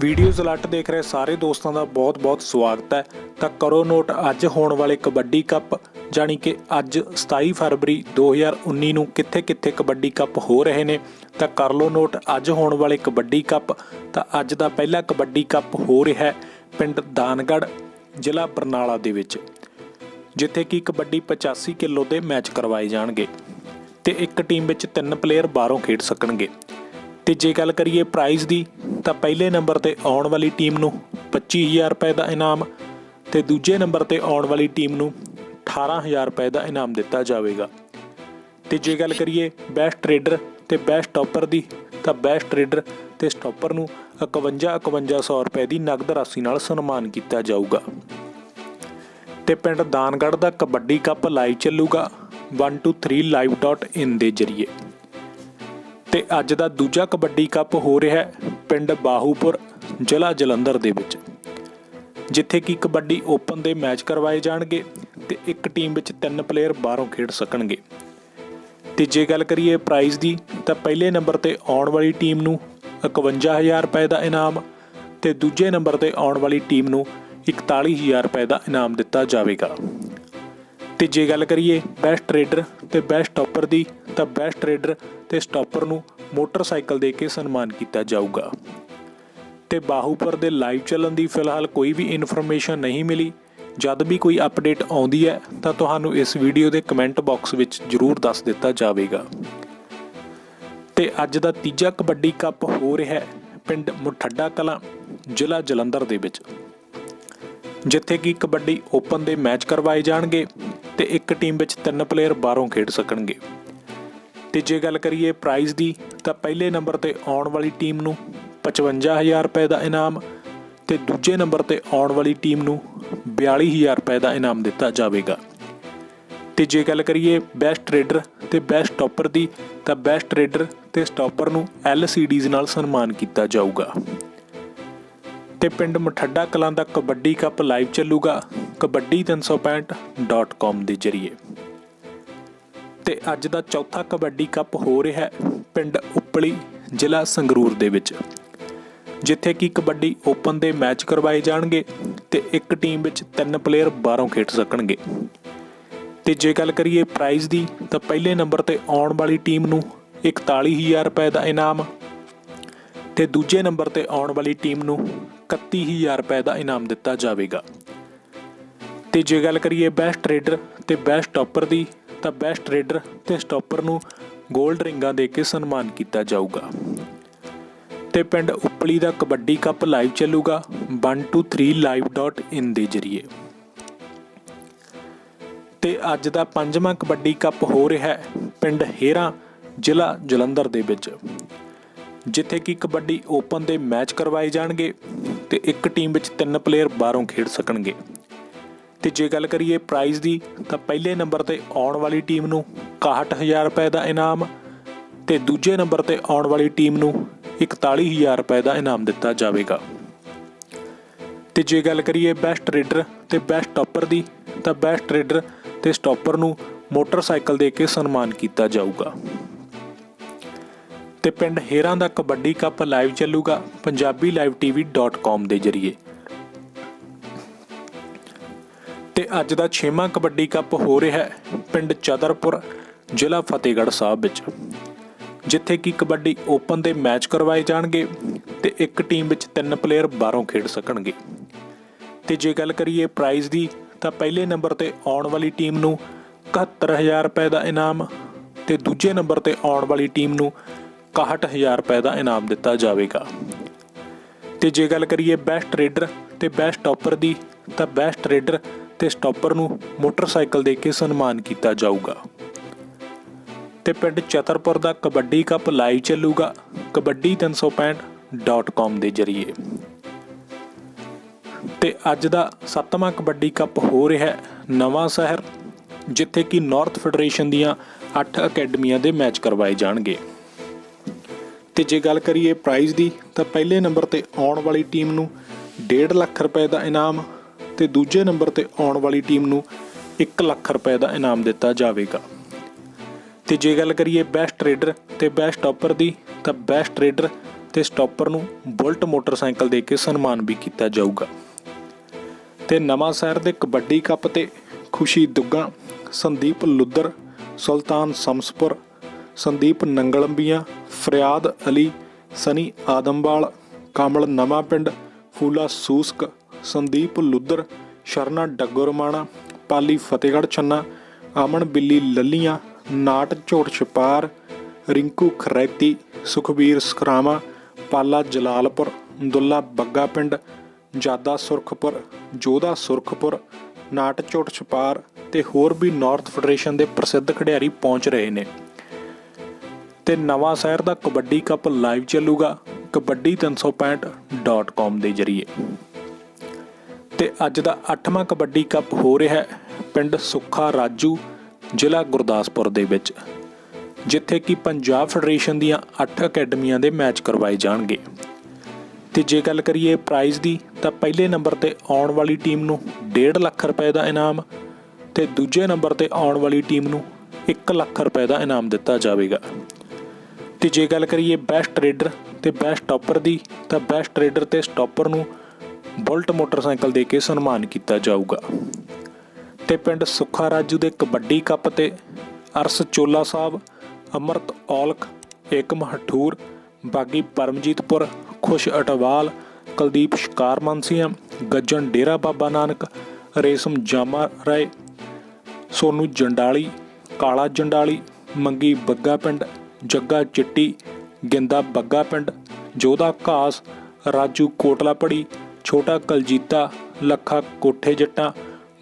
Videos alert ਦੇਖ ਰਹੇ ਸਾਰੇ ਦੋਸਤਾਂ ਦਾ ਬਹੁਤ-ਬਹੁਤ ਸਵਾਗਤ ਹੈ। ਤਾਂ ਕਰੋ ਨੋਟ, ਅੱਜ ਹੋਣ ਵਾਲੇ ਕਬੱਡੀ ਕੱਪ, ਜਾਣੀ ਕਿ ਅੱਜ 27 ਫਰਵਰੀ 2019 ਨੂੰ ਕਿੱਥੇ-ਕਿੱਥੇ ਕਬੱਡੀ ਕੱਪ ਹੋ ਰਹੇ ਨੇ। ਤਾਂ ਕਰ ਲਓ ਨੋਟ, ਅੱਜ ਹੋਣ ਵਾਲੇ ਕਬੱਡੀ ਕੱਪ, ਤਾਂ ਅੱਜ ਦਾ ਪਹਿਲਾ ਕਬੱਡੀ ਕੱਪ ਹੋ ਰਿਹਾ ਹੈ ਪਿੰਡ ਦਾਨਗੜ੍ਹ, ਜ਼ਿਲ੍ਹਾ ਬਰਨਾਲਾ ਦੇ ਵਿੱਚ, ਜਿੱਥੇ ਕਿ ਕਬੱਡੀ 85 ਕਿਲੋ ਦੇ ਮੈਚ ਕਰਵਾਏ ਜਾਣਗੇ ਤੇ ਇੱਕ ਟੀਮ ਵਿੱਚ ਤਿੰਨ ਪਲੇਅਰ ਬਾਹਰੋਂ ਖੇਡ ਸਕਣਗੇ। ਤੇ ਜੇ ਗੱਲ ਕਰੀਏ ਪ੍ਰਾਈਜ਼ ਦੀ ਤਾਂ ਪਹਿਲੇ ਨੰਬਰ ਤੇ ਆਉਣ ਵਾਲੀ ਟੀਮ ਨੂੰ 25000 ਰੁਪਏ ਦਾ ਇਨਾਮ ਤੇ ਦੂਜੇ ਨੰਬਰ ਤੇ ਆਉਣ ਵਾਲੀ ਟੀਮ ਨੂੰ 18000 ਰੁਪਏ ਦਾ ਇਨਾਮ ਦਿੱਤਾ ਜਾਵੇਗਾ। ਤੇ ਜੇ ਗੱਲ ਕਰੀਏ ਬੈਸਟ ਟ੍ਰੇਡਰ ਤੇ ਬੈਸਟ ਸਟਾਪਰ ਦੀ, ਤਾਂ ਬੈਸਟ ਟ੍ਰੇਡਰ ਤੇ ਸਟਾਪਰ ਨੂੰ 51 5100 ਰੁਪਏ ਦੀ ਨਗਦ ਰਾਸ਼ੀ ਨਾਲ ਸਨਮਾਨ ਕੀਤਾ ਜਾਊਗਾ। ਤੇ ਪਿੰਡ ਦਾਨਗੜ੍ਹ ਦਾ ਕਬੱਡੀ ਕੱਪ ਲਾਈਵ ਚੱਲੂਗਾ। 123live.in ਦੇ ਜ਼ਰੀਏ। ਤੇ ਅੱਜ ਦਾ ਦੂਜਾ ਕਬੱਡੀ ਕੱਪ ਹੋ ਰਿਹਾ ਹੈ ਪਿੰਡ ਬਾਹੂਪੁਰ, ਜ਼ਿਲ੍ਹਾ ਜਲੰਧਰ ਦੇ ਵਿੱਚ। ਜਿੱਥੇ ਕਿ ਕਬੱਡੀ ਓਪਨ ਦੇ ਮੈਚ ਕਰਵਾਏ ਜਾਣਗੇ ਤੇ ਇੱਕ ਟੀਮ ਵਿੱਚ ਤਿੰਨ ਪਲੇਅਰ ਬਾਹਰੋਂ ਖੇਡ ਸਕਣਗੇ। ਤੇ ਜੇ ਗੱਲ ਕਰੀਏ ਪ੍ਰਾਈਜ਼ ਦੀ, ਤਾਂ ਪਹਿਲੇ ਨੰਬਰ ਤੇ ਆਉਣ ਵਾਲੀ ਟੀਮ ਨੂੰ 51000 ਰੁਪਏ ਦਾ ਇਨਾਮ ਤੇ ਦੂਜੇ ਨੰਬਰ ਤੇ ਆਉਣ ਵਾਲੀ ਟੀਮ ਨੂੰ 41000 ਰੁਪਏ ਦਾ ਇਨਾਮ ਦਿੱਤਾ ਜਾਵੇਗਾ। ਤੇ ਜੇ ਗੱਲ ਕਰੀਏ ਬੈਸਟ ਟ੍ਰੇਡਰ ਤੇ ਬੈਸਟ ਸਟਾਪਰ ਦੀ ਤਾਂ ਬੈਸਟ ਰੇਡਰ ਤੇ ਸਟਾਪਰ ਨੂੰ ਮੋਟਰਸਾਈਕਲ ਦੇ ਕੇ ਸਨਮਾਨ ਕੀਤਾ ਜਾਊਗਾ। ਤੇ ਬਾਹੂਪਰ ਦੇ ਲਾਈਵ ਚੱਲਣ ਦੀ ਫਿਲਹਾਲ ਕੋਈ ਵੀ ਇਨਫੋਰਮੇਸ਼ਨ ਨਹੀਂ ਮਿਲੀ। ਜਦ ਵੀ ਕੋਈ ਅਪਡੇਟ ਆਉਂਦੀ ਹੈ, ਤਾਂ ਤੁਹਾਨੂੰ ਇਸ ਵੀਡੀਓ ਦੇ ਕਮੈਂਟ ਬਾਕਸ ਵਿੱਚ ਜਰੂਰ ਦੱਸ ਦਿੱਤਾ ਜਾਵੇਗਾ। ਤੇ ਅੱਜ ਦਾ ਤੀਜਾ ਕਬੱਡੀ ਕੱਪ ਹੋ ਰਿਹਾ ਹੈ ਪਿੰਡ ਮੁਠੱਡਾ ਕਲਾਂ, ਜ਼ਿਲ੍ਹਾ ਜਲੰਧਰ ਦੇ ਵਿੱਚ। ਜਿੱਥੇ ਕਿ ਕਬੱਡੀ ਓਪਨ ਦੇ ਮੈਚ ਕਰਵਾਏ ਜਾਣਗੇ ਤੇ ਇੱਕ ਟੀਮ ਵਿੱਚ ਤਿੰਨ ਪਲੇਅਰ ਬਾਹਰੋਂ ਖੇਡ ਸਕਣਗੇ। ਤੇ ਜੇ ਗੱਲ ਕਰੀਏ ਪ੍ਰਾਈਜ਼ ਦੀ, ਤਾਂ ਪਹਿਲੇ ਨੰਬਰ ਤੇ ਆਉਣ ਵਾਲੀ ਟੀਮ ਨੂੰ 55000 ਰੁਪਏ ਦਾ ਇਨਾਮ ਤੇ ਦੂਜੇ ਨੰਬਰ ਤੇ ਆਉਣ ਵਾਲੀ ਟੀਮ ਨੂੰ 42000 ਰੁਪਏ ਦਾ ਇਨਾਮ ਦਿੱਤਾ ਜਾਵੇਗਾ। ਤੇ ਜੇ ਗੱਲ ਕਰੀਏ ਬੈਸਟ ਟ੍ਰੇਡਰ ਤੇ ਬੈਸਟ ਸਟਾਪਰ ਦੀ, ਤਾਂ ਬੈਸਟ ਟ੍ਰੇਡਰ ਤੇ ਸਟਾਪਰ ਨੂੰ LCDs ਨਾਲ ਸਨਮਾਨ ਕੀਤਾ ਜਾਊਗਾ। ਤੇ ਪਿੰਡ ਮਠੱਡਾ ਕਲਾਂ ਦਾ ਕਬੱਡੀ ਕੱਪ ਲਾਈਵ ਚੱਲੂਗਾ। kabaddi365.com ਦੇ ਜ਼ਰੀਏ। ਤੇ ਅੱਜ ਦਾ ਚੌਥਾ ਕਬੱਡੀ ਕੱਪ ਹੋ ਰਿਹਾ ਹੈ ਪਿੰਡ ਉਪਲੀ, ਜ਼ਿਲ੍ਹਾ ਸੰਗਰੂਰ ਦੇ ਵਿੱਚ। ਜਿੱਥੇ ਕਿ ਕਬੱਡੀ ਓਪਨ ਦੇ ਮੈਚ ਕਰਵਾਏ ਜਾਣਗੇ ਤੇ ਇੱਕ ਟੀਮ ਵਿੱਚ ਤਿੰਨ ਪਲੇਅਰ ਬਾਹਰੋਂ ਖੇਡ ਸਕਣਗੇ। ਤੇ ਜੇ ਗੱਲ ਕਰੀਏ ਪ੍ਰਾਈਜ਼ ਦੀ, ਤਾਂ ਪਹਿਲੇ ਨੰਬਰ ਤੇ ਆਉਣ ਵਾਲੀ ਟੀਮ ਨੂੰ 41000 ਰੁਪਏ ਦਾ ਇਨਾਮ ਤੇ ਦੂਜੇ ਨੰਬਰ ਤੇ ਆਉਣ ਵਾਲੀ ਟੀਮ ਨੂੰ 31000 ਰੁਪਏ ਦਾ ਇਨਾਮ ਦਿੱਤਾ ਜਾਵੇਗਾ। ਤੇ ਜੇ ਗੱਲ ਕਰੀਏ ਬੈਸਟ ਟ੍ਰੇਡਰ ਤੇ ਬੈਸਟ ਸਟਾਪਰ ਦੀ ਤਾਂ ਬੈਸਟ ਰੇਡਰ ਤੇ ਸਟਾਪਰ ਨੂੰ 골ਡ ਰਿੰਗਾਂ ਦੇ ਕੇ ਸਨਮਾਨ ਕੀਤਾ ਜਾਊਗਾ। ਤੇ ਪਿੰਡ ਉਪਲੀ ਦਾ ਕਬੱਡੀ ਕੱਪ ਲਾਈਵ ਚੱਲੂਗਾ 123live.in ਦੇ ਜ਼ਰੀਏ। ਤੇ ਅੱਜ ਦਾ ਪੰਜਵਾਂ ਕਬੱਡੀ ਕੱਪ ਹੋ ਰਿਹਾ ਹੈ ਪਿੰਡ ਹੇਰਾ, ਜ਼ਿਲ੍ਹਾ ਜਲੰਧਰ ਦੇ ਵਿੱਚ, ਜਿੱਥੇ ਕਿ ਕਬੱਡੀ ਓਪਨ ਦੇ ਮੈਚ ਕਰਵਾਏ ਜਾਣਗੇ ਤੇ ਇੱਕ ਟੀਮ ਵਿੱਚ ਤਿੰਨ ਪਲੇਅਰ ਬਾਹਰੋਂ ਖੇਡ ਸਕਣਗੇ। ਤੇ ਜੇ ਗੱਲ ਕਰੀਏ ਪ੍ਰਾਈਜ਼ ਦੀ, ਤਾਂ ਪਹਿਲੇ ਨੰਬਰ ਤੇ ਆਉਣ ਵਾਲੀ ਟੀਮ ਨੂੰ 61000 ਰੁਪਏ ਦਾ ਇਨਾਮ ਤੇ ਦੂਜੇ ਨੰਬਰ ਤੇ ਆਉਣ ਵਾਲੀ ਟੀਮ ਨੂੰ 41000 ਰੁਪਏ ਦਾ ਇਨਾਮ ਦਿੱਤਾ ਜਾਵੇਗਾ। ਤੇ ਜੇ ਗੱਲ ਕਰੀਏ ਬੈਸਟ ਰੇਡਰ ਤੇ ਬੈਸਟ ਸਟਾਪਰ ਦੀ, ਤਾਂ ਬੈਸਟ ਰੇਡਰ ਤੇ ਸਟਾਪਰ ਨੂੰ ਮੋਟਰਸਾਈਕਲ ਦੇ ਕੇ ਸਨਮਾਨ ਕੀਤਾ ਜਾਊਗਾ। ਤੇ ਪਿੰਡ ਹੇਰਾਂ ਦਾ ਕਬੱਡੀ ਕੱਪ ਲਾਈਵ ਚੱਲੂਗਾ punjabilivetv.com ਦੇ ਜ਼ਰੀਏ। ਤੇ ਅੱਜ ਦਾ 6ਵਾਂ ਕਬੱਡੀ ਕੱਪ ਹੋ ਰਿਹਾ ਹੈ ਪਿੰਡ ਚਦਰਪੁਰ, ਜ਼ਿਲ੍ਹਾ ਫਤਿਹਗੜ੍ਹ ਸਾਹਿਬ ਵਿੱਚ। ਜਿੱਥੇ ਕਿ ਕਬੱਡੀ ਓਪਨ ਦੇ ਮੈਚ ਕਰਵਾਏ ਜਾਣਗੇ ਤੇ ਇੱਕ ਟੀਮ ਵਿੱਚ ਤਿੰਨ ਪਲੇਅਰ ਬਾਹਰੋਂ ਖੇਡ ਸਕਣਗੇ। ਤੇ ਜੇ ਗੱਲ ਕਰੀਏ ਪ੍ਰਾਈਜ਼ ਦੀ, ਤਾਂ ਪਹਿਲੇ ਨੰਬਰ ਤੇ ਆਉਣ ਵਾਲੀ ਟੀਮ ਨੂੰ 71000 ਰੁਪਏ ਦਾ ਇਨਾਮ ਤੇ ਦੂਜੇ ਨੰਬਰ ਤੇ ਆਉਣ ਵਾਲੀ ਟੀਮ ਨੂੰ 61000 ਰੁਪਏ ਦਾ ਇਨਾਮ ਦਿੱਤਾ ਜਾਵੇਗਾ। ਤੇ ਜੇ ਗੱਲ ਕਰੀਏ ਬੈਸਟ ਰੇਡਰ ਤੇ ਬੈਸਟ ਸਟਾਪਰ ਦੀ, ਤਾਂ ਬੈਸਟ ਰੇਡਰ ਤੇ ਸਟਾਪਰ ਨੂੰ ਮੋਟਰਸਾਈਕਲ ਦੇ ਕੇ ਸਨਮਾਨ ਕੀਤਾ ਜਾਊਗਾ। ਤੇ ਪਿੰਡ ਚਤਰਪੁਰ ਦਾ ਕਬੱਡੀ ਕੱਪ ਲਾਈਵ ਚੱਲੂਗਾ kabaddi365.com ਦੇ ਜ਼ਰੀਏ। ਤੇ ਅੱਜ ਦਾ ਸੱਤਵਾਂ ਕਬੱਡੀ ਕੱਪ ਹੋ ਰਿਹਾ ਹੈ ਨਵਾਂ ਸ਼ਹਿਰ, ਜਿੱਥੇ ਕਿ ਨਾਰਥ ਫੈਡਰੇਸ਼ਨ ਦੀਆਂ 8 ਅਕੈਡਮੀਆਂ ਦੇ ਮੈਚ ਕਰਵਾਏ ਜਾਣਗੇ। ਤੇ ਜੇ ਗੱਲ ਕਰੀਏ ਪ੍ਰਾਈਜ਼ ਦੀ, ਤਾਂ ਪਹਿਲੇ ਨੰਬਰ ਤੇ ਆਉਣ ਵਾਲੀ ਟੀਮ ਨੂੰ 1.5 ਲੱਖ ਰੁਪਏ ਦਾ ਇਨਾਮ ਤੇ ਦੂਜੇ ਨੰਬਰ ਤੇ ਆਉਣ ਵਾਲੀ ਟੀਮ ਨੂੰ 1 ਲੱਖ ਰੁਪਏ ਦਾ ਇਨਾਮ ਦਿੱਤਾ ਜਾਵੇਗਾ। ਤੇ ਜੇ ਗੱਲ ਕਰੀਏ ਬੈਸਟ ਟ੍ਰੇਡਰ ਤੇ ਬੈਸਟ ਸਟਾਪਰ ਦੀ, ਤਾਂ ਬੈਸਟ ਟ੍ਰੇਡਰ ਤੇ ਸਟਾਪਰ ਨੂੰ ਬੁਲਟ ਮੋਟਰਸਾਈਕਲ ਦੇ ਕੇ ਸਨਮਾਨ ਵੀ ਕੀਤਾ ਜਾਊਗਾ। ਤੇ ਨਵਾਂ ਸ਼ਹਿਰ ਦੇ ਕਬੱਡੀ ਕੱਪ ਤੇ ਖੁਸ਼ੀ ਦੁੱਗਾ, ਸੰਦੀਪ ਲੁੱਦਰ ਸੁਲਤਾਨ ਸਮਸਪੁਰ, ਸੰਦੀਪ ਨੰਗਲੰਬੀਆਂ, ਫਰਿਆਦ ਅਲੀ, ਸਨੀ ਆਦਮਵਾਲ, ਕਮਲ ਨਵਾਂ ਪਿੰਡ, ਫੂਲਾ ਸੂਸਕ ਸੰਦੀਪ ਲੁੱਦਰ, ਸ਼ਰਨਾ ਡੱਗੋਰਮਾਣਾ, ਪਾਲੀ ਫਤਿਹਗੜ੍ਹ ਛੰਨਾ ਅਮਨ ਬਿੱਲੀ ਲੱਲੀਆਂ, ਨਾਟ ਝੋਟ ਛਪਾਰ, ਰਿੰਕੂ ਖਰੈਤੀ, ਸੁਖਬੀਰ ਸਕਰਾਮਾ ਪਾਲਾ ਜਲਾਲਪੁਰ, ਦੁੱਲਾ ਬੱਗਾ ਪਿੰਡ, ਜਾਦਾ ਸੁਰਖਪੁਰ, ਜੋਧਾ ਸੁਰਖਪੁਰ, ਨਾਟ ਝੋਟ ਛਪਾਰ ਤੇ ਹੋਰ ਵੀ ਨਾਰਥ ਫੈਡਰੇਸ਼ਨ ਦੇ ਪ੍ਰਸਿੱਧ ਖਿਡਾਰੀ ਪਹੁੰਚ ਰਹੇ ਨੇ। ਤੇ ਨਵਾਂ ਸ਼ਹਿਰ ਦਾ ਕਬੱਡੀ ਕੱਪ ਲਾਈਵ ਚੱਲੂਗਾ। kabaddi365.com ਦੇ ਜ਼ਰੀਏ। ਤੇ ਅੱਜ ਦਾ 8ਵਾਂ ਕਬੱਡੀ ਕੱਪ ਹੋ ਰਿਹਾ ਹੈ ਪਿੰਡ ਸੁੱਖਾ ਰਾਜੂ, ਜ਼ਿਲ੍ਹਾ ਗੁਰਦਾਸਪੁਰ ਦੇ ਵਿੱਚ, ਜਿੱਥੇ ਕਿ ਪੰਜਾਬ ਫੈਡਰੇਸ਼ਨ ਦੀਆਂ 8 ਅਕੈਡਮੀਆਂ ਦੇ ਮੈਚ ਕਰਵਾਏ ਜਾਣਗੇ। ਤੇ ਜੇ ਗੱਲ ਕਰੀਏ ਪ੍ਰਾਈਜ਼ ਦੀ, ਤਾਂ ਪਹਿਲੇ ਨੰਬਰ ਤੇ ਆਉਣ ਵਾਲੀ ਟੀਮ ਨੂੰ 1.5 ਲੱਖ ਰੁਪਏ ਦਾ ਇਨਾਮ ਤੇ ਦੂਜੇ ਨੰਬਰ ਤੇ ਆਉਣ ਵਾਲੀ ਟੀਮ ਨੂੰ 1 ਲੱਖ ਰੁਪਏ ਦਾ ਇਨਾਮ ਦਿੱਤਾ ਜਾਵੇਗਾ। ਤੇ ਜੇ ਗੱਲ ਕਰੀਏ ਬੈਸਟ ਟ੍ਰੇਡਰ ਤੇ ਬੈਸਟ ਸਟਾਪਰ ਦੀ, ਤਾਂ ਬੈਸਟ ਟ੍ਰੇਡਰ ਤੇ ਸਟਾਪਰ ਨੂੰ ਬੁਲਟ ਮੋਟਰਸਾਈਕਲ ਦੇ ਕੇ ਸਨਮਾਨ ਕੀਤਾ ਜਾਊਗਾ। ਤੇ ਪਿੰਡ ਸੁੱਖਾ ਰਾਜੂ ਦੇ ਕਬੱਡੀ ਕੱਪ ਤੇ ਅਰਸ ਚੋਲਾ ਸਾਹਿਬ, ਅਮਰਤ ਔਲਖ ਏਕਮ ਹਠੂਰ ਬਾਗੀ ਪਰਮਜੀਤਪੁਰ, ਖੁਸ਼ ਅਟਵਾਲ, ਕੁਲਦੀਪ ਸ਼ਿਕਾਰ ਮਾਨਸੀਆਂ ਗੱਜਣ ਡੇਰਾ ਬਾਬਾ ਨਾਨਕ, ਰੇਸ਼ਮ ਜਾਮਾ ਰਾਏ, ਸੋਨੂ ਜੰਡਾਲੀ, ਕਾਲਾ ਜੰਡਾਲੀ, ਮੰਗੀ ਬੱਗਾ ਪਿੰਡ, ਜੱਗਾ ਚਿੱਟੀ, ਗਿੰਦਾ ਬੱਗਾ ਪਿੰਡ, ਜੋਧਾ ਘਾਸ, ਰਾਜੂ ਕੋਟਲਾ ਪੜੀ ਛੋਟਾ ਕਲਜੀਤਾ, ਲੱਖਾ ਕੋਠੇ ਜੱਟਾਂ,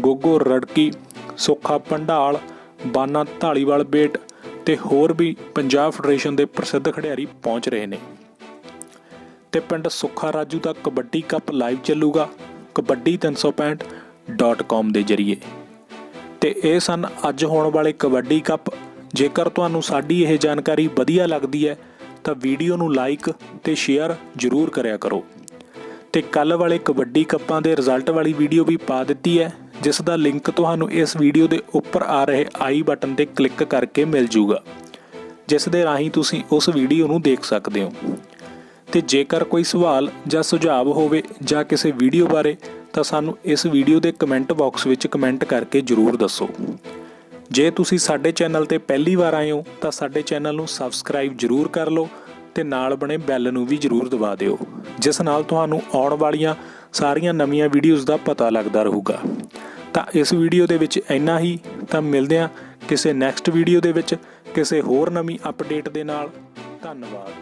ਗੋਗੋ ਰੜਕੀ, ਸੁੱਖਾ ਪੰਡਾਲ, ਬਾਨਾ ਢਾਲੀਵਾਲ ਬੇਟ ਤੇ ਹੋਰ ਵੀ ਪੰਜਾਬ ਫੈਡਰੇਸ਼ਨ ਦੇ ਪ੍ਰਸਿੱਧ ਖਿਡਾਰੀ ਪਹੁੰਚ ਰਹੇ ਨੇ। ਤੇ ਪਿੰਡ ਸੁੱਖਾ ਰਾਜੂ ਦਾ ਕਬੱਡੀ ਕੱਪ ਲਾਈਵ ਚੱਲੂਗਾ kabaddi365.com ਦੇ ਜ਼ਰੀਏ। ਤੇ ਇਹ ਸਨ ਅੱਜ ਹੋਣ ਵਾਲੇ ਕਬੱਡੀ ਕੱਪ। ਜੇਕਰ ਤੁਹਾਨੂੰ ਸਾਡੀ ਇਹ ਜਾਣਕਾਰੀ ਵਧੀਆ ਲੱਗਦੀ ਹੈ, ਤਾਂ ਵੀਡੀਓ ਨੂੰ ਲਾਈਕ ਤੇ ਸ਼ੇਅਰ ਜ਼ਰੂਰ ਕਰਿਆ ਕਰੋ। ਤੇ ਕੱਲ ਵਾਲੇ ਕਬੱਡੀ ਕੱਪਾਂ ਦੇ ਰਿਜ਼ਲਟ ਵਾਲੀ ਵੀਡੀਓ ਵੀ ਪਾ ਦਿੱਤੀ ਹੈ, ਜਿਸ ਦਾ ਲਿੰਕ ਤੁਹਾਨੂੰ ਇਸ ਵੀਡੀਓ ਦੇ ਉੱਪਰ ਆ ਰਹੇ ਆਈ ਬਟਨ ਤੇ ਕਲਿੱਕ ਕਰਕੇ ਮਿਲ ਜੂਗਾ, ਜਿਸ ਦੇ ਰਾਹੀਂ ਤੁਸੀਂ ਉਸ ਵੀਡੀਓ ਨੂੰ ਦੇਖ ਸਕਦੇ ਹੋ। ਤੇ ਜੇਕਰ ਕੋਈ ਸਵਾਲ ਜਾਂ ਸੁਝਾਅ ਹੋਵੇ ਜਾਂ ਕਿਸੇ ਵੀਡੀਓ ਬਾਰੇ, ਤਾਂ ਸਾਨੂੰ ਇਸ ਵੀਡੀਓ ਦੇ ਕਮੈਂਟ ਬਾਕਸ ਵਿੱਚ ਕਮੈਂਟ ਕਰਕੇ ਜਰੂਰ ਦੱਸੋ। ਜੇ ਤੁਸੀਂ ਸਾਡੇ ਚੈਨਲ ਤੇ ਪਹਿਲੀ ਵਾਰ ਆਏ ਹੋ, ਤਾਂ ਸਾਡੇ ਚੈਨਲ ਨੂੰ ਸਬਸਕ੍ਰਾਈਬ ਜਰੂਰ ਕਰ ਲਓ ਤੇ ਨਾਲ ਬਣੇ ਬੈਲ ਨੂੰ ਵੀ ਜਰੂਰ ਦਬਾ ਦਿਓ, ਜਿਸ ਨਾਲ ਤੁਹਾਨੂੰ ਆਉਣ ਵਾਲੀਆਂ ਸਾਰੀਆਂ ਨਵੀਆਂ ਵੀਡੀਓਜ਼ ਦਾ ਪਤਾ ਲੱਗਦਾ ਰਹੂਗਾ। ਤਾਂ ਇਸ ਵੀਡੀਓ ਦੇ ਵਿੱਚ ਇੰਨਾ ਹੀ, ਤਾਂ ਮਿਲਦੇ ਹਾਂ ਕਿਸੇ ਨੈਕਸਟ ਵੀਡੀਓ ਦੇ ਵਿੱਚ, ਕਿਸੇ ਹੋਰ ਨਵੀਂ ਅਪਡੇਟ ਦੇ ਨਾਲ। ਧੰਨਵਾਦ।